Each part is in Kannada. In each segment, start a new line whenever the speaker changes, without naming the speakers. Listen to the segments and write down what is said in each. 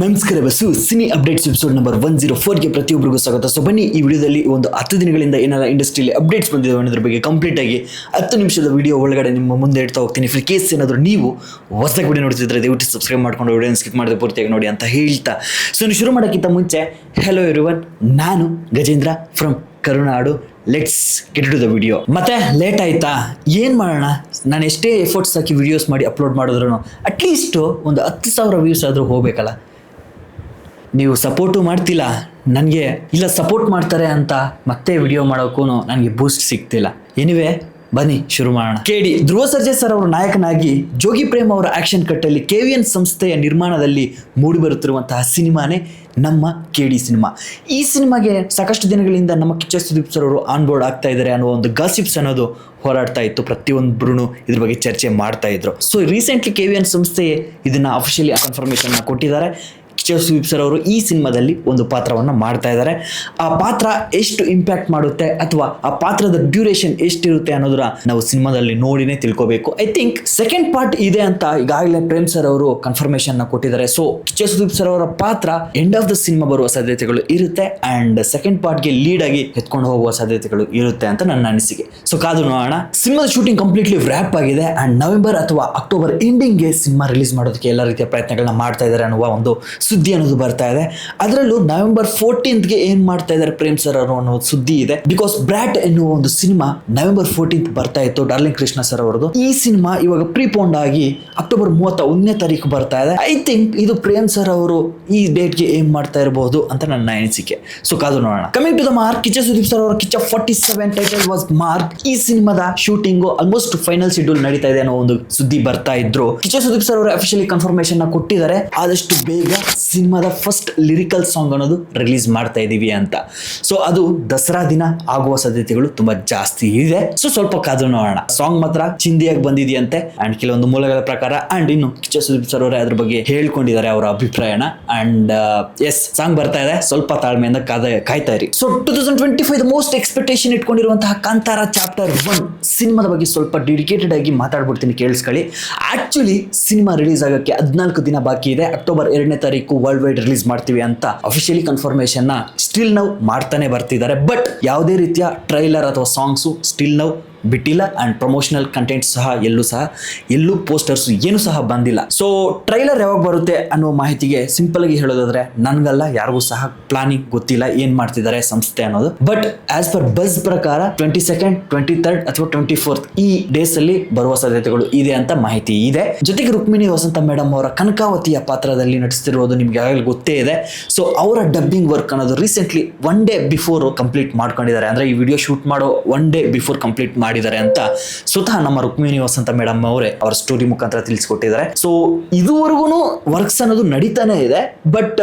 ನಮಸ್ಕಾರ bus. Cine updates episode number one zero ಫೋರ್ಗೆ ಪ್ರತಿಯೊಬ್ಬರಿಗೂ ಸ್ವಾಗತ. ಸೊ ಬನ್ನಿ, ಈ ವಿಡಿಯೋದಲ್ಲಿ ಒಂದು ಹತ್ತು ದಿನಗಳಿಂದ ಏನೆಲ್ಲ ಇಂಡಸ್ಟ್ರಿಯಲ್ಲಿ ಅಪ್ಡೇಟ್ಸ್ ಬಂದಿದೆ ಅನ್ನೋದ್ರ ಬಗ್ಗೆ ಕಂಪ್ಲೀಟ್ ಆಗಿ ಹತ್ತು ನಿಮಿಷದ ವಿಡಿಯೋ ಒಳಗಡೆ ನಿಮ್ಮ ಮುಂದೆ ಇಡ್ತಾ ಹೋಗ್ತೀನಿ. ಫ್ರೀ ಕೇಸ್ ಏನಾದರೂ ನೀವು ಹೊಸದಾಗಿ ವಿಡಿಯೋ ನೋಡ್ತಿದ್ರೆ ದಯವಿಟ್ಟು ಸಬ್ಸ್ಕ್ರೈಬ್ ಮಾಡ್ಕೊಂಡು ವಿಡಿಯೋ ಸ್ಕಿಪ್ ಮಾಡಿದ್ರೆ ಪೂರ್ತಿಯಾಗಿ ನೋಡಿ ಅಂತ ಹೇಳ್ತಾ. ಸೊ ನೀವು ಶುರು ಮಾಡೋಕ್ಕಿಂತ ಮುಂಚೆ ಹೆಲೋ ಎವ್ರಿವನ್ ನಾನು Gajendra from Karunadu. Let's get to the video ಮತ್ತೆ ಲೇಟ್ ಆಯ್ತಾ? ಏನು ಮಾಡೋಣ? ನಾನು ಎಷ್ಟೇ ಎಫರ್ಟ್ಸ್ ಹಾಕಿ ವಿಡಿಯೋಸ್ ಮಾಡಿ ಅಪ್ಲೋಡ್ ಮಾಡಿದ್ರು ಅಟ್ಲೀಸ್ಟು ಒಂದು ಹತ್ತು ಸಾವಿರ ವ್ಯೂಸ್ ಆದರೂ ಹೋಗ್ಬೇಕಲ್ಲ. ನೀವು ಸಪೋರ್ಟು ಮಾಡ್ತಿಲ್ಲ, ನನಗೆ ಇಲ್ಲ ಸಪೋರ್ಟ್ ಮಾಡ್ತಾರೆ ಅಂತ ಮತ್ತೆ ವಿಡಿಯೋ ಮಾಡೋಕ್ಕೂ ನನಗೆ ಬೂಸ್ಟ್ ಸಿಗ್ತಿಲ್ಲ. ಎನಿವೆ ಬನ್ನಿ, ಶುರು ಮಾಡೋಣ. ಕೇಳಿ ಧ್ರುವ ಸರ್ಜೆ ಸರ್ ಅವರ ನಾಯಕನಾಗಿ ಜೋಗಿ ಪ್ರೇಮ್ ಅವರ ಆಕ್ಷನ್ ಕಟ್ಟಲ್ಲಿ ಕೆ ವಿ ಎನ್ ಸಂಸ್ಥೆಯ ನಿರ್ಮಾಣದಲ್ಲಿ ಮೂಡಿಬರುತ್ತಿರುವಂತಹ ಸಿನಿಮಾನೇ ನಮ್ಮ ಕೆ ಡಿ ಸಿನಿಮಾ. ಈ ಸಿನಿಮಾಗೆ ಸಾಕಷ್ಟು ದಿನಗಳಿಂದ ನಮ್ಮ ಕಿಚ್ಚ ಸುದೀಪ್ ಸರ್ ಅವರು ಆನ್ ಬೋರ್ಡ್ ಆಗ್ತಾ ಇದ್ದಾರೆ ಅನ್ನೋ ಒಂದು ಗಾಸಿಪ್ಸ್ ಅನ್ನೋದು ಹೋರಾಡ್ತಾ ಇತ್ತು. ಪ್ರತಿಯೊಬ್ಬರು ಇದ್ರ ಬಗ್ಗೆ ಚರ್ಚೆ ಮಾಡ್ತಾ ಇದ್ರು. So recently K V N ಸಂಸ್ಥೆ ಇದನ್ನ ಅಫಿಷಿಯಲಿ ಕನ್ಫರ್ಮೇಷನ್ ಕೊಟ್ಟಿದ್ದಾರೆ. ಸುದೀಪ್ ಸರ್ ಅವರು ಈ ಸಿನಿಮಾದಲ್ಲಿ ಒಂದು ಪಾತ್ರವನ್ನು ಮಾಡ್ತಾ ಇದ್ದಾರೆ. ಆ ಪಾತ್ರ ಎಷ್ಟು ಇಂಪ್ಯಾಕ್ಟ್ ಮಾಡುತ್ತೆ ಅಥವಾ ಆ ಪಾತ್ರದ ಡ್ಯೂರೇಷನ್ ಎಷ್ಟಿರುತ್ತೆ ಅನ್ನೋದನ್ನ ನಾವು ಸಿನಿಮಾದಲ್ಲಿ ನೋಡಿನೇ ತಿಳ್ಕೋಬೇಕು. ಐ ಥಿಂಕ್ ಸೆಕೆಂಡ್ ಪಾರ್ಟ್ ಇದೆ ಅಂತ ಈಗಾಗಲೇ ಪ್ರೇಮ್ ಸರ್ ಅವರು ಕನ್ಫರ್ಮೇಶನ್ನ ಕೊಟ್ಟಿದ್ದಾರೆ. ಸೊ ಸುದೀಪ್ ಸರ್ ಅವರ ಪಾತ್ರ ಎಂಡ್ ಆಫ್ ದ ಸಿನಿಮಾ ಬರುವ ಸಾಧ್ಯತೆಗಳು ಇರುತ್ತೆ ಅಂಡ್ ಸೆಕೆಂಡ್ ಪಾರ್ಟ್ಗೆ ಲೀಡ್ ಆಗಿ ಎತ್ಕೊಂಡು ಹೋಗುವ ಸಾಧ್ಯತೆಗಳು ಇರುತ್ತೆ ಅಂತ ನನ್ನ ಅನಿಸಿಕೆ. ಸೊ ಕಾದು ನೋಡೋಣ. ಸಿನಿಮಾದ ಶೂಟಿಂಗ್ ಕಂಪ್ಲೀಟ್ಲಿ ವ್ರ್ಯಾಪ್ ಆಗಿದೆ ಅಂಡ್ ನವೆಂಬರ್ ಅಥವಾ ಅಕ್ಟೋಬರ್ ಎಂಡಿಂಗ್ಗೆ ಸಿನಿಮಾ ರಿಲೀಸ್ ಮಾಡೋದಕ್ಕೆ ಎಲ್ಲ ರೀತಿಯ ಪ್ರಯತ್ನಗಳನ್ನ ಮಾಡ್ತಾ ಇದ್ದಾರೆ ಅನ್ನುವ ಒಂದು ಸುದ್ದಿ ಅನ್ನೋದು ಬರ್ತಾ ಇದೆ. ಅದರಲ್ಲೂ ನವೆಂಬರ್ ಫೋರ್ಟೀನ್ತ್ಗೆ ಏನ್ ಮಾಡ್ತಾ ಇದ್ದಾರೆ ಪ್ರೇಮ್ ಸರ್ ಅವರು ಅನ್ನೋ ಸುದ್ದಿ ಇದೆ. ಬಿಕಾಸ್ ಬ್ರಾಟ್ ಎನ್ನುವ ಒಂದು ಸಿನಿಮಾ ನವೆಂಬರ್ ಫೋರ್ಟೀನ್ತ್ ಬರ್ತಾ ಇತ್ತು ಡಾರ್ಲಿಂಗ್ ಕೃಷ್ಣ ಸರ್ ಅವರದು ಈ ಸಿನಿಮಾ ಇವಾಗ ಪ್ರೀಪೋಂಡ್ ಆಗಿ ಅಕ್ಟೋಬರ್ ಮೂವತ್ತ ಒಂದನೇ ತಾರೀಕು ಬರ್ತಾ ಇದೆ. ಐ ಥಿಂಕ್ ಇದು ಪ್ರೇಮ್ ಸರ್ ಅವರು ಈ ಡೇಟ್ಗೆ ಏನ್ ಮಾಡ್ತಾ ಇರಬಹುದು ಅಂತ ನನ್ನ ಅನಿಸಿಕೆ. ಸೊ ಕಾದು ನೋಡೋಣ. Coming to the mark Kiccha Sudeep sir ಅವರ Kiccha forty seven title was mark ಈ ಸಿನಿಮಾದ ಶೂಟಿಂಗ್ ಆಲ್ಮೋಸ್ಟ್ ಫೈನಲ್ ಶೆಡ್ಯೂಲ್ ನಡೀತಾ ಇದೆ ಅನ್ನೋ ಒಂದು ಸುದ್ದಿ ಬರ್ತಾ ಇದ್ರು. ಕಿಚ್ಚ ಸುದೀಪ್ ಸರ್ ಅವರು ಅಫಿಷಿಯಲಿ ಕನ್ಫರ್ಮೇಶನ್ ಕೊಟ್ಟಿದ್ದಾರೆ. ಆದಷ್ಟು ಬೇಗ ಸಿನಿಮಾದ ಫಸ್ಟ್ ಲಿರಿಕಲ್ ಸಾಂಗ್ ಅನ್ನೋದು ರಿಲೀಸ್ ಮಾಡ್ತಾ ಇದ್ದೀವಿ ಅಂತ. ಸೊ ಅದು ದಸರಾ ದಿನ ಆಗುವ ಸಾಧ್ಯತೆಗಳು ತುಂಬಾ ಜಾಸ್ತಿ ಇದೆ. ಸೊ ಸ್ವಲ್ಪ ಕಾದು ನೋಡೋಣ. ಸಾಂಗ್ ಮಾತ್ರ ಚಿಂದಿಯಾಗಿ ಬಂದಿದೆಯಂತೆ. ಅಂಡ್ ಕೆಲವೊಂದು ಮೂಲಗಳ ಪ್ರಕಾರ ಅಂಡ್ ಇನ್ನು ಕಿಚ್ಚ ಸುದೀಪ್ ಸರ್ ಅವರೇ ಅದ್ರ ಬಗ್ಗೆ ಹೇಳ್ಕೊಂಡಿದ್ದಾರೆ ಅವರ ಅಭಿಪ್ರಾಯನ. ಅಂಡ್ ಎಸ್ ಸಾಂಗ್ ಬರ್ತಾ ಇದೆ. ಸ್ವಲ್ಪ ತಾಳ್ಮೆಯಿಂದ ಕಾದ, ಕಾಯ್ತಾ ಇರಿ. So two thousand twenty five most expectation ಇಟ್ಕೊಂಡಿರುವಂತಹ Kantara chapter one ಸಿನಿಮಾದ ಬಗ್ಗೆ ಸ್ವಲ್ಪ ಡೆಡಿಕೇಟೆಡ್ ಆಗಿ ಮಾತಾಡ್ಬಿಡ್ತೀನಿ ಕೇಳಿಸ್ಕೊಳ್ಳಿ. ಆಕ್ಚುಲಿ ಸಿನಿಮಾ ರಿಲೀಸ್ ಆಗೋಕ್ಕೆ ಹದಿನಾಲ್ಕು ದಿನ ಬಾಕಿ ಇದೆ. ಅಕ್ಟೋಬರ್ ಎರಡನೇ ತಾರೀಕು ವರ್ಲ್ಡ್ ವೈಡ್ ರಿಲೀಸ್ ಮಾಡ್ತೀವಿ ಅಂತ ಅಫಿಷಿಯಲಿ ಕನ್ಫರ್ಮೇಶನ್ ಸ್ಟಿಲ್ ನಾವು ಮಾಡ್ತಾನೆ ಬರ್ತಿದ್ದಾರೆ. ಬಟ್ ಯಾವುದೇ ರೀತಿಯ ಟ್ರೈಲರ್ ಅಥವಾ ಸಾಂಗ್ಸು ಸ್ಟಿಲ್ ನಾವು ಬಿಟ್ಟಿಲ್ಲ ಆ್ಯಂಡ್ ಪ್ರಮೋಷನಲ್ ಕಂಟೆಂಟ್ ಸಹ ಎಲ್ಲೂ ಸಹ, ಎಲ್ಲೂ ಪೋಸ್ಟರ್ಸ್ ಏನು ಸಹ ಬಂದಿಲ್ಲ. ಸೊ ಟ್ರೈಲರ್ ಯಾವಾಗ ಬರುತ್ತೆ ಅನ್ನೋ ಮಾಹಿತಿಗೆ ಸಿಂಪಲ್ ಆಗಿ ಹೇಳೋದಾದ್ರೆ, ನನಗಲ್ಲ ಯಾರಿಗೂ ಸಹ ಪ್ಲಾನಿಂಗ್ ಗೊತ್ತಿಲ್ಲ, ಏನು ಮಾಡ್ತಿದ್ದಾರೆ ಸಂಸ್ಥೆ ಅನ್ನೋದು. ಬಟ್ ಆಸ್ ಪರ್ ಬಸ್ ಪ್ರಕಾರ ಟ್ವೆಂಟಿ ಸೆಕೆಂಡ್ ಟ್ವೆಂಟಿ ತರ್ಡ್ ಅಥವಾ ಟ್ವೆಂಟಿ ಫೋರ್ತ್ ಈ ಡೇಸ್ ಅಲ್ಲಿ ಬರುವ ಸಾಧ್ಯತೆಗಳು ಇದೆ ಅಂತ ಮಾಹಿತಿ ಇದೆ. ಜೊತೆಗೆ ರುಕ್ಮಿಣಿ ವಸಂತ ಮೇಡಮ್ ಅವರ ಕನಕಾವತಿಯ ಪಾತ್ರದಲ್ಲಿ ನಟಿಸ್ತಿರೋದು ನಿಮ್ಗೆ ಯಾವಾಗಲೂ ಗೊತ್ತೇ ಇದೆ. ಸೊ ಅವರ ಡಬ್ಬಿಂಗ್ ವರ್ಕ್ ಅನ್ನೋದು recently one day before complete ಮಾಡ್ಕೊಂಡಿದ್ದಾರೆ. ಅಂದ್ರೆ ಈ ವಿಡಿಯೋ ಶೂಟ್ ಮಾಡೋ ಒನ್ ಡೇ ಬಿಫೋರ್ ಕಂಪ್ಲೀಟ್ ಮಾಡಿದ್ದಾರೆ ಅಂತ ಸ್ವತಃ ನಮ್ಮ ರುಕ್ಮಿಣಿ ವಸಂತ ಮೇಡಮ್ ಅವರೇ ಅವರ ಸ್ಟೋರಿ ಮುಖಾಂತರ ತಿಳಿಸ್ಕೊಟ್ಟಿದ್ದಾರೆ. ಸೊ ಇದುವರೆಗೂ ವರ್ಕ್ಸ್ ಅನ್ನೋದು ನಡೀತಾನೆ ಇದೆ ಬಟ್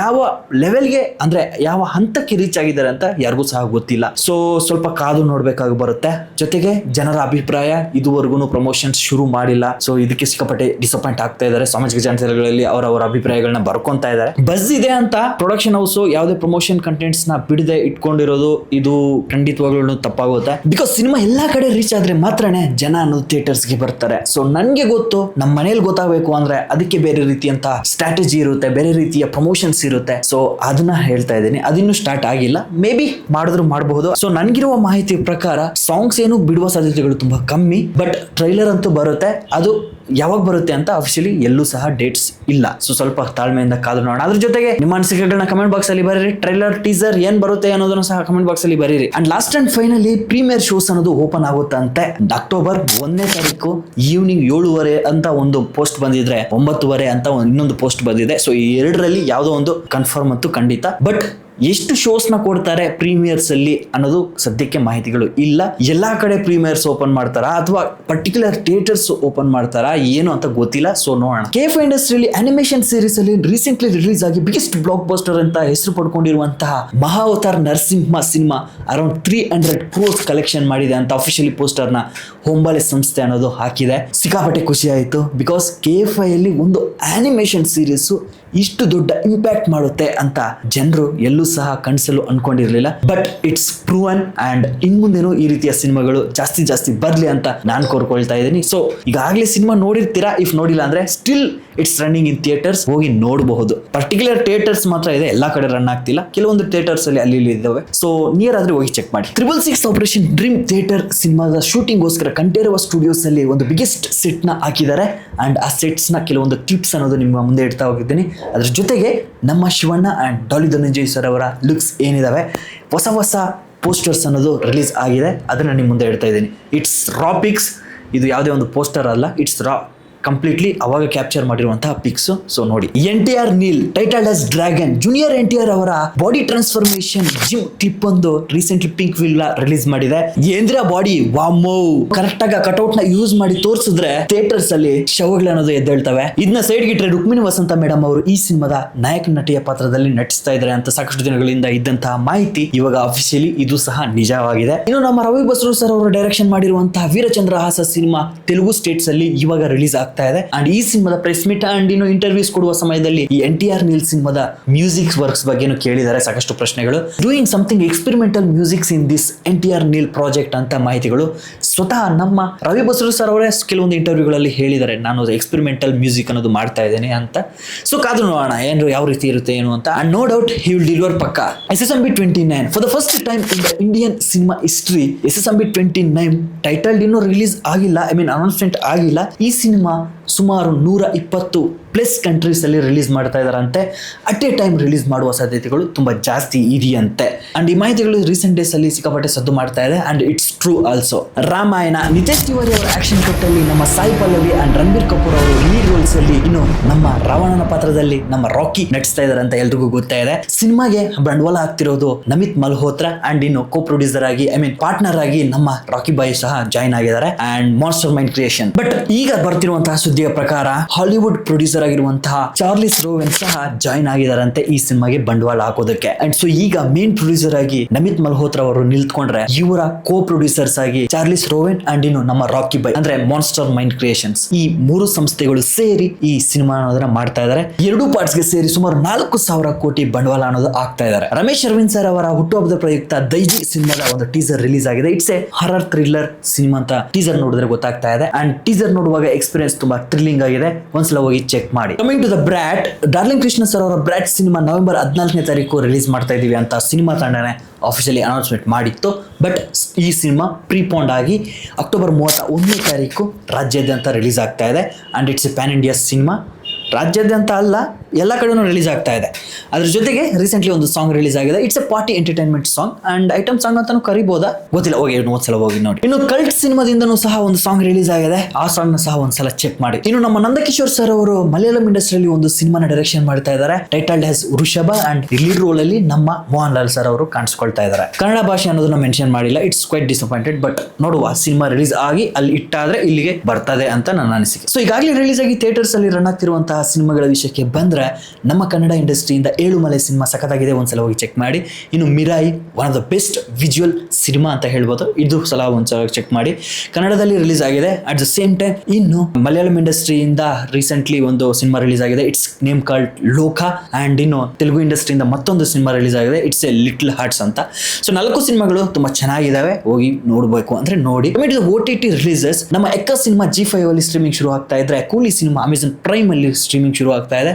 ಯಾವ ಲೆವೆಲ್ಗೆ ಅಂದ್ರೆ ಯಾವ ಹಂತಕ್ಕೆ ರೀಚ್ ಆಗಿದ್ದಾರೆ ಅಂತ ಯಾರಿಗೂ ಸಹ ಗೊತ್ತಿಲ್ಲ. ಸೊ ಸ್ವಲ್ಪ ಕಾದು ನೋಡ್ಬೇಕಾಗಿ ಬರುತ್ತೆ. ಜೊತೆಗೆ ಜನರ ಅಭಿಪ್ರಾಯ ಇದುವರೆಗೂ ಪ್ರಮೋಷನ್ಸ್ ಶುರು ಮಾಡಿಲ್ಲ. ಸೊ ಇದಕ್ಕೆ ಸಿಕ್ಕಾಪಟ್ಟೆ ಡಿಸಪಾಯಿಂಟ್ ಆಗ್ತಾ ಇದ್ದಾರೆ. ಸಾಮಾಜಿಕ ಜಾಲತಾಣಗಳಲ್ಲಿ ಅವರವರ ಅಭಿಪ್ರಾಯಗಳನ್ನ ಬರ್ಕೊಂತ ಇದ್ದಾರೆ. ಬಸ್ ಇದೆ ಅಂತ ಪ್ರೊಡಕ್ಷನ್ ಹೌಸ್ ಯಾವುದೇ ಪ್ರಮೋಷನ್ ಕಂಟೆಂಟ್ಸ್ನ ಬಿಡದೆ ಇಟ್ಕೊಂಡಿರೋದು, ಇದು ಖಂಡಿತವಾಗ್ಲೂ ತಪ್ಪಾಗುತ್ತೆ. ಬಿಕಾಸ್ ಸಿನಿಮಾ ಎಲ್ಲಾ ಕಡೆ ರೀಚ್ ಆದ್ರೆ ಮಾತ್ರನೇ ಜನ ಅನ್ನೋದು ಥಿಯೇಟರ್ಸ್ಗೆ ಬರ್ತಾರೆ. ಸೊ ನನಗೆ ಗೊತ್ತು ನಮ್ಮ ಮನೇಲಿ ಗೊತ್ತಾಗಬೇಕು ಅಂದ್ರೆ ಅದಕ್ಕೆ ಬೇರೆ ರೀತಿಯಂತ ಸ್ಟ್ರಾಟಜಿ ಇರುತ್ತೆ, ಬೇರೆ ರೀತಿಯ ಪ್ರಮೋಷನ್ಸ್ ಇರುತ್ತೆ. ಸೊ ಅದನ್ನ ಹೇಳ್ತಾ ಇದ್ದೀನಿ. ಅದಿನ್ನೂ ಸ್ಟಾರ್ಟ್ ಆಗಿಲ್ಲ. ಮೇ ಬಿ ಮಾಡಿದ್ರು ಮಾಡಬಹುದು. ಸೊ ನನಗಿರುವ ಮಾಹಿತಿ ಪ್ರಕಾರ ಸಾಂಗ್ಸ್ ಏನು ಬಿಡುವ ಸಾಧ್ಯತೆಗಳು ತುಂಬಾ ಕಮ್ಮಿ. ಬಟ್ ಟ್ರೈಲರ್ ಅಂತೂ ಬರುತ್ತೆ. ಅದು ಯಾವಾಗ ಬರುತ್ತೆ ಅಂತ ಅಫಿಷಿಯಲಿ ಎಲ್ಲೂ ಸಹ ಡೇಟ್ಸ್ ಇಲ್ಲ. ಸೊ ಸ್ವಲ್ಪ ತಾಳ್ಮೆಯಿಂದ ಕಾದು ನೋಡೋಣ. ಅದ್ರ ಜೊತೆಗೆ ನಿಮ್ಮ ಅನಿಸಿಕೆಗಳನ್ನ ಕಮೆಂಟ್ ಬಾಕ್ಸ್ ಅಲ್ಲಿ ಬರೀರಿ. ಟ್ರೈಲರ್ ಟೀಸರ್ ಏನ್ ಬರುತ್ತೆ ಅನ್ನೋದನ್ನು ಸಹ ಕಮೆಂಟ್ ಬಾಕ್ಸ್ ಅಲ್ಲಿ ಬರೀರಿ. And last and finally premiere shows ಅನ್ನೋದು ಓಪನ್ ಆಗುತ್ತಂತೆ. ಅಕ್ಟೋಬರ್ ಒಂದನೇ ತಾರೀಕು ಈವ್ನಿಂಗ್ ಏಳುವರೆ ಅಂತ ಒಂದು ಪೋಸ್ಟ್ ಬಂದಿದ್ರೆ, ಒಂಬತ್ತುವರೆ ಅಂತ ಇನ್ನೊಂದು ಪೋಸ್ಟ್ ಬಂದಿದೆ. ಸೊ ಈ ಎರಡರಲ್ಲಿ ಯಾವುದೋ ಒಂದು ಕನ್ಫರ್ಮ್ ಅಂತೂ ಖಂಡಿತ. ಬಟ್ ಎಷ್ಟು ಶೋಸ್ನ ಕೊಡ್ತಾರೆ ಪ್ರೀಮಿಯರ್ಸ್ ಅಲ್ಲಿ ಅನ್ನೋದು ಸದ್ಯಕ್ಕೆ ಮಾಹಿತಿಗಳು ಇಲ್ಲ. ಎಲ್ಲಾ ಕಡೆ ಪ್ರೀಮಿಯರ್ಸ್ ಓಪನ್ ಮಾಡ್ತಾರಾ? ಅಥವಾ ಪರ್ಟಿಕ್ಯುಲರ್ ಥಿಯೇಟರ್ಸ್ ಓಪನ್ ಮಾಡ್ತಾರಾ? ಏನು ಅಂತ ಗೊತ್ತಿಲ್ಲ. ಸೊ ನೋಡೋಣ. ಕೇಫ್ ಇಂಡಸ್ಟ್ರಿಯಲ್ಲಿ ಅನಿಮೇಷನ್ ಸೀರೀಸ್ ಅಲ್ಲಿ ರೀಸೆಂಟ್ಲಿ ರಿಲೀಸ್ ಆಗಿ ಬಿಗ್ಗೆಸ್ಟ್ ಬ್ಲಾಕ್ ಬಸ್ಟರ್ ಅಂತ ಹೆಸರು ಪಡ್ಕೊಂಡಿರುವಂತಹ Mahavatar Narasimha cinema around three hundred crores collection ಮಾಡಿದೆ ಅಂತ ಅಫಿಷಿಯಲಿ ಪೋಸ್ಟರ್ನ ಹೊಂಬಾಲೆ ಸಂಸ್ಥೆ ಅನ್ನೋದು ಹಾಕಿದೆ. ಸಿಕ್ಕಾಪಟ್ಟೆ ಖುಷಿ ಆಯಿತು. ಬಿಕಾಸ್ ಕೆ ಎಫ್ ಐ ಅಲ್ಲಿ ಒಂದು ಆನಿಮೇಷನ್ ಸೀರೀಸು ಇಷ್ಟು ದೊಡ್ಡ ಇಂಪ್ಯಾಕ್ಟ್ ಮಾಡುತ್ತೆ ಅಂತ ಜನರು ಎಲ್ಲೂ ಸಹ ಕಣ್ಸಲು ಅನ್ಕೊಂಡಿರಲಿಲ್ಲ. But it's proven and in ಮುಂದೆನೂ ಈ ರೀತಿಯ ಸಿನಿಮಾಗಳು ಜಾಸ್ತಿ ಜಾಸ್ತಿ ಬರ್ಲಿ ಅಂತ ನಾನು ಕೋರ್ಕೊಳ್ತಾ ಇದ್ದೀನಿ. ಸೊ ಈಗಾಗಲೇ ಸಿನಿಮಾ ನೋಡಿರ್ತೀರಾ? ಇಫ್ ನೋಡಿಲ್ಲ ಅಂದ್ರೆ still it's running in theatres ಹೋಗಿ ನೋಡಬಹುದು. ಪರ್ಟಿಕ್ಯುಲರ್ ಥಿಯೇಟರ್ಸ್ ಮಾತ್ರ ಇದೆ, ಎಲ್ಲಾ ಕಡೆ ರನ್ ಆಗ್ತಿಲ್ಲ. ಕೆಲವೊಂದು ಥಿಯೇಟರ್ಸ್ ಅಲ್ಲಿ ಅಲ್ಲಿ ಇಲ್ಲಿ ಇದಾವೆ ಸೊ ನಿಯರ್ ಆದ್ರೆ ಹೋಗಿ ಚೆಕ್ ಮಾಡಿ. Triple six operation dream theatre ಸಿನಿಮಾದ ಶೂಟಿಂಗ್ಗೋಸ್ಕರ ಕಂಠೇರುವ ಸ್ಟುಡಿಯೋಸ್ ಅಲ್ಲಿ ಒಂದು ಬಿಗ್ಗೆಸ್ಟ್ ಸೆಟ್ನ ಹಾಕಿದ್ದಾರೆ. ಅಂಡ್ ಆ ಸೆಟ್ಸ್ನ ಕೆಲವೊಂದು ಕ್ಲಿಪ್ಸ್ ಅನ್ನೋದು ನಿಮ್ಮ ಮುಂದೆ ಇಡ್ತಾ ಹೋಗಿದ್ದೀನಿ. ಅದ್ರ ಜೊತೆಗೆ ನಮ್ಮ ಶಿವಣ್ಣ ಅಂಡ್ ಡಾಲಿ ಧನಂಜಯ್ ಸರ್ ಅವರ ಲುಕ್ಸ್ ಏನಿದಾವೆ? ಹೊಸ ಹೊಸ ಪೋಸ್ಟರ್ಸ್ ಅನ್ನೋದು ರಿಲೀಸ್ ಆಗಿದೆ. ಅದನ್ನ ನಿಮ್ಮ ಮುಂದೆ ಇಡ್ತಾ ಇದ್ದೀನಿ. ಇಟ್ಸ್ ರಾ ಪಿಕ್ಸ್ ಇದು ಯಾವುದೇ ಒಂದು ಪೋಸ್ಟರ್ ಅಲ್ಲ. ಇಟ್ಸ್ ರಾ ಕಂಪ್ಲೀಟ್ಲಿ ಅವಾಗ ಕ್ಯಾಪ್ಚರ್ ಮಾಡಿರುವಂತಹ ಪಿಕ್ಸ್ ಸೊ ನೋಡಿ. N T R Neel titled as dragon junior N T R ಅವರ ಬಾಡಿ ಟ್ರಾನ್ಸ್ಫಾರ್ಮೇಶನ್ ಜಿಮ್ ಕ್ಲಿಪ್ ಒಂದು ರೀಸೆಂಟ್ಲಿ ಪಿಂಕ್ ವಿಲ್ ರಿಲೀಸ್ ಮಾಡಿದೆ. ಏಂದ್ರ ಬಾಡಿ ವಾಮೋ ಕರೆಕ್ಟ್ ಆಗಿ ಕಟೌಟ್ನ ಯೂಸ್ ಮಾಡಿ ತೋರಿಸಿದ್ರೆ ಥಿಯೇಟರ್ಸ್ ಅಲ್ಲಿ ಶವಗಳು ಅನ್ನೋದು ಎದ್ದೇಳ್ತವೆ. ಇದನ್ನ ಸೈಡ್ ಗಿಟ್ರೆ ರುಕ್ಮಿಣಿ ವಸಂತ ಮೇಡಮ್ ಅವರು ಈ ಸಿನಿಮಾದ ನಾಯಕ ನಟಿಯ ಪಾತ್ರದಲ್ಲಿ ನಟಿಸ್ತಾ ಇದ್ದಾರೆ ಅಂತ ಸಾಕಷ್ಟು ದಿನಗಳಿಂದ ಇದ್ದಂತಹ ಮಾಹಿತಿ ಇವಾಗ ಅಫಿಷಿಯಲಿ ಇದು ಸಹ ನಿಜವಾಗಿದೆ. ಇನ್ನು ನಮ್ಮ ರವಿ ಬಸರು ಸರ್ ಅವರು ಡೈರೆಕ್ಷನ್ ಮಾಡಿರುವಂತಹ ವೀರಚಂದ್ರಹಾಸ ಸಿನಿಮಾ ತೆಲುಗು ಸ್ಟೇಟ್ಸ್ ಅಲ್ಲಿ ಇವಾಗ ರಿಲೀಸ್ ಆಗ್ತಾ ಇದೆ. ಅಂಡ್ ಈ ಸಿನಿಮಾದ ಪ್ರೆಸ್ ಮೀಟ್ ಅಂಡ್ ಇನ್ನು ಇಂಟರ್ವ್ಯೂಸ್ ಕೊಡುವ ಸಮಯದಲ್ಲಿ ಈ ಎನ್ ಟಿ ಆರ್ ನೀಲ್ ಸಿನಿಮಾದ ಮ್ಯೂಸಿಕ್ ವರ್ಕ್ಸ್ ಬಗ್ಗೆನೂ ಕೇಳಿದ್ದಾರೆ ಸಾಕಷ್ಟು ಪ್ರಶ್ನೆಗಳು. Doing something experimental musics in this N T R Neel project ಅಂತ ಮಾಹಿತಿಗಳು ಸ್ವತಃ ನಮ್ಮ ರವಿ ಬಸರು ಸರ್ ಅವರೇ ಕೆಲವೊಂದು ಇಂಟರ್ವ್ಯೂಗಳಲ್ಲಿ ಹೇಳಿದ್ದಾರೆ. ನಾನು ಎಕ್ಸ್ಪೆರಿಮೆಂಟಲ್ ಮ್ಯೂಸಿಕ್ ಅನ್ನೋದು ಮಾಡ್ತಾ ಇದ್ದೇನೆ ಅಂತ. ಸೊ ಕಾದು ನೋಡೋಣ ಏನು ಯಾವ ರೀತಿ ಇರುತ್ತೆ, ಏನು ಅಂತ. And no doubt he will deliver ಪಕ್ಕ. S S M B twenty nine for the first time in the Indian cinema history S S M B twenty nine title ಇನ್ನೂ ರಿಲೀಸ್ ಆಗಿಲ್ಲ ಐ ಮೀನ್ ಅನೌನ್ಸ್ಮೆಂಟ್ ಆಗಿಲ್ಲ. ಈ ಸಿನಿಮಾ now. ಸುಮಾರು ನೂರ ಇಪ್ಪತ್ತು ಪ್ಲಸ್ ಕಂಟ್ರೀಸಲ್ಲಿ ರಿಲೀಸ್ ಮಾಡ್ತಾ ಇದ್ದಾರಂತೆ. ಅಟ್ ಎ ಟೈಮ್ ರಿಲೀಸ್ ಮಾಡುವ ಸಾಧ್ಯತೆಗಳು ತುಂಬಾ ಜಾಸ್ತಿ ಇದೆಯಂತೆ. ಅಂಡ್ ಈ ಮಾಹಿತಿಗಳು ರೀಸೆಂಟ್ ಡೇಸ್ ಅಲ್ಲಿ ಸಿಕ್ಕಾಪಟ್ಟೆ ಸದ್ದು ಮಾಡ್ತಾ ಇದೆ. And it's true also Ramayana Nitesh Tiwari ಅವರ ಆಕ್ಷನ್ ಕಟ್ ಅಲ್ಲಿ ನಮ್ಮ ಸಾಯಿ ಪಲ್ಲವಿ ಅಂಡ್ ರಣಬೀರ್ ಕಪೂರ್ ಅವರು ಲೀಡ್ ರೋಲ್ಸ್ ಅಲ್ಲಿ ಇನ್ನು ನಮ್ಮ ರಾವಣನ ಪಾತ್ರದಲ್ಲಿ ನಮ್ಮ ರಾಕಿ ನಟಿಸ್ತಾ ಇದಾರೆ ಅಂತ ಎಲ್ರಿಗೂ ಗೊತ್ತಾ ಇದೆ. ಸಿನಿಮಾಗೆ ಬಂಡವಾಳ ಆಗ್ತಿರೋದು ನಮಿತ್ ಮಲ್ಹೋತ್ರ ಅಂಡ್ ಇನ್ನು ಕೋ ಪ್ರೊಡ್ಯೂಸರ್ ಆಗಿ ಐ ಮೀನ್ ಪಾರ್ಟ್ನರ್ ಆಗಿ ನಮ್ಮ ರಾಕಿ ಬಾಯ್ ಸಹ ಜಾಯ್ನ್ ಆಗಿದ್ದಾರೆ. And monster mind creation but ಈಗ ಬರ್ತಿರುವಂತಹ ಸುದ್ದಿಯ ಪ್ರಕಾರ, ಹಾಲಿವುಡ್ ಪ್ರೊಡ್ಯೂಸರ್ ಆಗಿರುವಂತಹ ಚಾರ್ಲಿಸ್ ರೋವೆನ್ ಸಹ ಜಾಯ್ನ್ ಆಗಿದಾರಂತೆ ಈ ಸಿನಿಮಾಗೆ ಬಂಡವಾಳ ಹಾಕೋದಕ್ಕೆ. ಅಂಡ್ ಸೊ ಈಗ ಮೇನ್ ಪ್ರೊಡ್ಯೂಸರ್ ಆಗಿ ನಮಿತ್ ಮಲ್ಹೋತ್ರ ಅವರು ನಿಲ್ತ್ಕೊಂಡ್ರೆ ಇವರ ಕೋ ಪ್ರೊಡ್ಯೂಸರ್ಸ್ ಆಗಿ ಚಾರ್ಲಿಸ್ ರೋವೆನ್ ಅಂಡ್ ಇನ್ನು ನಮ್ಮ ರಾಕಿ ಬೈ, ಅಂದ್ರೆ ಮಾನ್ಸ್ಟರ್ ಮೈಂಡ್ ಕ್ರಿಯೇಷನ್ಸ್ ಈ ಮೂರು ಸಂಸ್ಥೆಗಳು ಸೇರಿ ಈ ಸಿನಿಮಾ ಅನ್ನೋದನ್ನ ಮಾಡ್ತಾ ಇದ್ದಾರೆ ಎರಡು ಪಾರ್ಟ್ಸ್ಗೆ ಸೇರಿ ಸುಮಾರು ನಾಲ್ಕು ಸಾವಿರ ಕೋಟಿ ಬಂಡವಾಳ ಅನ್ನೋದು ಆಗ್ತಾ ಇದ್ದಾರೆ ರಮೇಶ್ ಅರವಿಂದ್ ಸರ್ ಅವರ ಹುಟ್ಟುಹಬ್ಬದ ಪ್ರಯುಕ್ತ ದೈಜಿ ಸಿನಿಮಾದ ಒಂದು ಟೀಸರ್ ರಿಲೀಸ್ ಆಗಿದೆ. It's a horror thriller cinema ಅಂತ ಟೀಸರ್ ನೋಡಿದ್ರೆ ಗೊತ್ತಾಗ್ತಾ ಇದೆ. ಅಂಡ್ ಟೀಸರ್ ನೋಡುವಾಗ ಎಕ್ಸ್ಪೀರಿಯನ್ಸ್ ತುಂಬಾ ಥ್ರಿಲ್ಲಿಂಗ್ ಆಗಿದೆ. ಒಂದ್ಸಲ ಹೋಗಿ ಚೆಕ್ ಮಾಡಿ. Coming to the brat darling Krishna sir ಅವರ ಬ್ರಾಟ್ ಸಿನಿಮಾ ನವೆಂಬರ್ ಹದಿನಾಲ್ಕನೇ ತಾರೀಕು ರಿಲೀಸ್ ಮಾಡ್ತಾ ಇದೀವಿ ಅಂತ ಸಿನಿಮಾ ತಂಡನೇ ಆಫಿಷಿಯಲಿ ಅನೌನ್ಸ್ಮೆಂಟ್ ಮಾಡಿತ್ತು. ಬಟ್ ಈ ಸಿನಿಮಾ ಪ್ರೀಪೋಂಡ್ ಆಗಿ ಅಕ್ಟೋಬರ್ ಮೂವತ್ತ ಒಂದನೇ ತಾರೀಕು ರಾಜ್ಯಾದ್ಯಂತ ರಿಲೀಸ್ ಆಗ್ತಾ ಇದೆ. And it's a pan India cinema ರಾಜ್ಯಾದ್ಯಂತ ಅಲ್ಲ, ಎಲ್ಲ ಕಡೆನೂ ರಿಲೀಸ್ ಆಗ್ತಾ ಇದೆ. ಅದ್ರ ಜೊತೆಗೆ ರೀಸೆಂಟ್ಲಿ ಒಂದು ಸಾಂಗ್ ರಿಲೀಸ್ ಆಗಿದೆ. It's a party entertainment song and item song ಅಂತಾನು ಕರಿಬೋದಾ? ಗೊತ್ತಿಲ್ಲ, ಹೋಗಿ ಸಲ ಹೋಗಿ ನೋಡಿ. ಇನ್ನು ಕಲ್ಟ್ ಸಿನಿಮಾದಿಂದನೂ ಸಹ ಒಂದು ಸಾಂಗ್ ರಿಲೀಸ್ ಆಗಿದೆ. ಆ ಸಾಂಗ್ನ ಸಹ ಒಂದ್ಸಲ ಚೆಕ್ ಮಾಡಿ. ಇನ್ನು ನಮ್ಮ ನಂದಕಿಶೋರ್ ಸರ್ ಅವರು ಮಲಯಾಳಂ ಇಂಡಸ್ಟ್ರಿಯಲ್ಲಿ ಒಂದು ಸಿನಿಮಾನ ಡೈರೆಕ್ಷನ್ ಮಾಡ್ತಾ ಇದ್ದಾರೆ. ಟೈಟಲ್ಡ್ ಹೆಸ್ ವೃಷಭ ಅಂಡ್ ಲೀಡ್ ರೋಲ್ ಅಲ್ಲಿ ನಮ್ಮ ಮೋಹನ್ ಲಾಲ್ ಸರ್ ಅವರು ಕಾಣಿಸ್ಕೊಳ್ತಾ ಇದ್ದಾರೆ. ಕನ್ನಡ ಭಾಷೆ ಅನ್ನೋದನ್ನ ಮೆನ್ಷನ್ ಮಾಡಿಲ್ಲ. ಇಟ್ಸ್ ಕ್ವೈಟ್ ಡಿಸಪಾಯಿಂಟೆಡ್ ಬಟ್ ನೋಡುವ, ಸಿನಿಮಾ ರಿಲೀಸ್ ಆಗಿ ಅಲ್ಲಿ ಇಟ್ಟಾದ್ರೆ ಇಲ್ಲಿಗೆ ಬರ್ತದೆ ಅಂತ ನನ್ನ ಅನಿಸಿಕೆ. ಸೊ ಈಗಾಗಲೇ ರಿಲೀಸ್ ಆಗಿ ಥಿಯೇಟರ್ಸ್ ಅಲ್ಲಿ ರನ್ ಆಗ್ತಿರುವಂತಹ ಸಿನಿಮಾಗಳ ವಿಷಯಕ್ಕೆ ಬಂದ್ರೆ ನಮ್ಮ ಕನ್ನಡ ಇಂಡಸ್ಟ್ರಿಯಿಂದ ಏಳು ಮಲೆ ಸಿನಿಮಾ ಸಖತ್ತಾಗಿದೆ. ಒಂದ್ಸಲ ಹೋಗಿ ಚೆಕ್ ಮಾಡಿ. ಇನ್ನು Mirai one of the best visual cinema ಅಂತ ಹೇಳ್ಬೋದು. ಇದು ಸಲ ಒಂದ್ಸಲ ಚೆಕ್ ಮಾಡಿ. ಕನ್ನಡದಲ್ಲಿ ರಿಲೀಸ್ ಆಗಿದೆ. ಅಟ್ ದ ಸೇಮ್ ಟೈಮ್ ಇನ್ನು ಮಲಯಾಳಂ ಇಂಡಸ್ಟ್ರಿಯಿಂದ ರೀಸೆಂಟ್ಲಿ ಒಂದು ಸಿನಿಮಾ ರಿಲೀಸ್ ಆಗಿದೆ. It's name called Loka and ಇನ್ನು ತೆಲುಗು ಇಂಡಸ್ಟ್ರಿಯಿಂದ ಮತ್ತೊಂದು ಸಿನಿಮಾ ರಿಲೀಸ್ ಆಗಿದೆ. ಇಟ್ಸ್ ಎ ಲಿಟ್ಲ್ ಹಾರ್ಟ್ಸ್ ಅಂತ. ಸೊ ನಾಲ್ಕು ಸಿನಿಮಾಗಳು ತುಂಬಾ ಚೆನ್ನಾಗಿದ್ದಾವೆ ಹೋಗಿ ನೋಡಬೇಕು ಅಂದ್ರೆ ನೋಡಿ. ಓ ಟಿ ಟಿ ರಿಲೀಸಸ್ ನಮ್ಮ ಎಕ್ಕ ಸಿನಿಮಾ ಜಿ ಫೈವ್ ಅಲ್ಲಿ ಸ್ಟ್ರೀಮಿಂಗ್ ಶುರು ಆಗ್ತಾ ಇದ್ರೆ, ಕೂಲಿ ಸಿನಿಮಾ ಅಮೆಝಾನ್ ಪ್ರೈಮ್ ಅಲ್ಲಿ ಸ್ಟ್ರೀಮಿಂಗ್ ಶುರು ಆಗ್ತಾ ಇದೆ.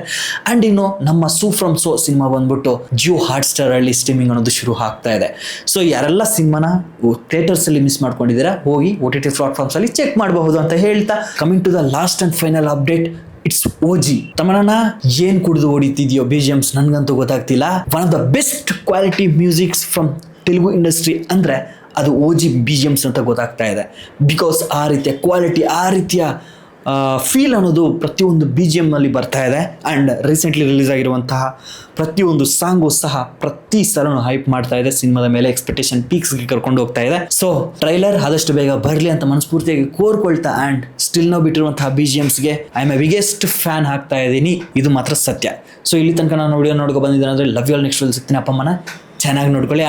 ಅಂಡ್ ಇನ್ನು ನಮ್ಮ ಸೂ ಫ್ರಮ್ ಸೋ ಸಿನಿಮಾ ಬಂದ್ಬಿಟ್ಟು ಜಿಯೋ ಹಾಟ್ ಸ್ಟಾರ್ ಅಲ್ಲಿ ಸ್ಟ್ರೀಮಿಂಗ್ ಅನ್ನೋದು ಶುರು ಆಗ್ತಾ ಇದೆ. ಸೊ ಯಾರೆಲ್ಲ ಸಿನಿಮಾನ ಥಿಯೇಟರ್ಸ್ ಅಲ್ಲಿ ಮಿಸ್ ಮಾಡ್ಕೊಂಡಿದ್ದೀರಾ, ಹೋಗಿ ಓ ಟಿ ಟಿ ಪ್ಲಾಟ್ಫಾರ್ಮ್ಸ್ ಅಲ್ಲಿ ಚೆಕ್ ಮಾಡಬಹುದು ಅಂತ ಹೇಳ್ತಾ coming to the last and final update it's OG ತಮನನ ಏನ್ ಕುಡಿದು ಹೊಡಿತಿದ್ಯೋ ಬಿ ಜಿ ಎಮ್ಸ್ ನನ್ಗಂತೂ ಗೊತ್ತಾಗ್ತಿಲ್ಲ. One of the best quality musics from Telugu industry ಅಂದ್ರೆ ಅದು O G B G Ms ಅಂತ ಗೊತ್ತಾಗ್ತಾ ಇದೆ. ಬಿಕಾಸ್ ಆ ರೀತಿಯ ಕ್ವಾಲಿಟಿ ಆ ರೀತಿಯ ಫೀಲ್ ಅನ್ನೋದು ಪ್ರತಿಯೊಂದು ಬಿ ಜಿ ಎಮ್ನಲ್ಲಿ ಬರ್ತಾ ಇದೆ. ಆ್ಯಂಡ್ ರೀಸೆಂಟ್ಲಿ ರಿಲೀಸ್ ಆಗಿರುವಂತಹ ಪ್ರತಿಯೊಂದು ಸಾಂಗು ಸಹ ಪ್ರತಿ ಸಲನೂ ಹೈಪ್ ಮಾಡ್ತಾ ಇದೆ. ಸಿನಿಮಾದ ಮೇಲೆ ಎಕ್ಸ್ಪೆಕ್ಟೇಷನ್ ಪೀಕ್ಸ್ಗೆ ಕರ್ಕೊಂಡು ಹೋಗ್ತಾ ಇದೆ. ಸೊ ಟ್ರೈಲರ್ ಆದಷ್ಟು ಬೇಗ ಬರಲಿ ಅಂತ ಮನಸ್ಫೂರ್ತಿಯಾಗಿ ಕೋರ್ಕೊಳ್ತಾ ಆ್ಯಂಡ್ ಸ್ಟಿಲ್ ನಾವು ಬಿಟ್ಟಿರುವಂತಹ B G ಎಮ್ಸ್ಗೆ I am a biggest fan ಹಾಕ್ತಾ ಇದ್ದೀನಿ. ಇದು ಮಾತ್ರ ಸತ್ಯ. ಸೊ ಇಲ್ಲಿ ತನಕ ನಾನು ವಿಡಿಯೋ ನೋಡ್ಕೊ ಬಂದಿದ್ದೇನೆ ಅಂದರೆ ಲವ್ ಯು ಆಲ್ ನೆಕ್ಸ್ಟ್ ಸಿಗ್ತೀನಿ ಅಪ್ಪಮ್ಮನ ಚೆನ್ನಾಗಿ ನೋಡ್ಕೊಳ್ಳಿ.